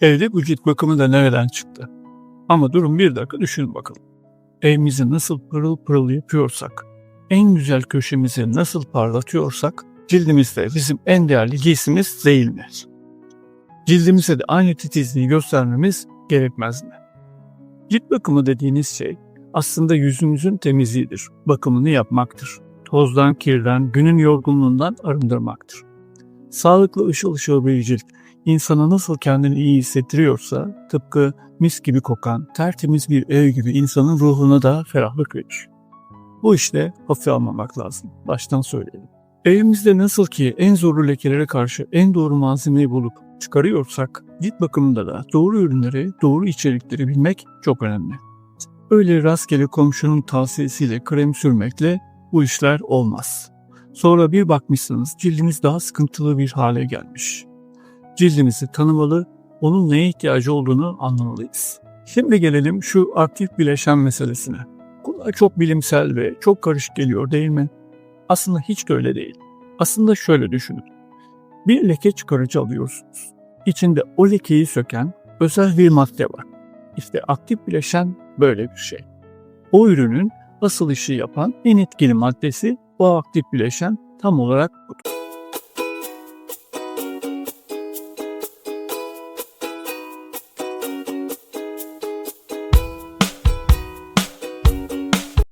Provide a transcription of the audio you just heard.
Evde bu cilt bakımı da nereden çıktı? Ama durun bir dakika düşünün bakalım. Evimizi nasıl pırıl pırıl yapıyorsak, en güzel köşemizi nasıl parlatıyorsak, cildimizde bizim en değerli giysimiz değil mi? Cildimize de aynı titizliği göstermemiz gerekmez mi? Cilt bakımı dediğiniz şey aslında yüzümüzün temizliğidir, bakımını yapmaktır. Tozdan, kirden, günün yorgunluğundan arındırmaktır. Sağlıklı ışıl ışıl bir cilt insana nasıl kendini iyi hissettiriyorsa tıpkı mis gibi kokan tertemiz bir ev gibi insanın ruhuna da ferahlık verir. Bu işte hafife almamak lazım. Baştan söyleyelim. Evimizde nasıl ki en zorlu lekelere karşı en doğru malzemeyi bulup çıkarıyorsak cilt bakımında da doğru ürünleri, doğru içerikleri bilmek çok önemli. Öyle rastgele komşunun tavsiyesiyle krem sürmekle bu işler olmaz. Sonra bir bakmışsınız cildiniz daha sıkıntılı bir hale gelmiş. Cildimizi tanımalı, onun neye ihtiyacı olduğunu anlamalıyız. Şimdi gelelim şu aktif bileşen meselesine. Kulağa çok bilimsel ve çok karışık geliyor değil mi? Aslında hiç de öyle değil. Aslında şöyle düşünün. Bir leke çıkarıcı alıyorsunuz. İçinde o lekeyi söken özel bir madde var. İşte aktif bileşen böyle bir şey. O ürünün asıl işi yapan en etkili maddesi bu aktif bileşen tam olarak budur.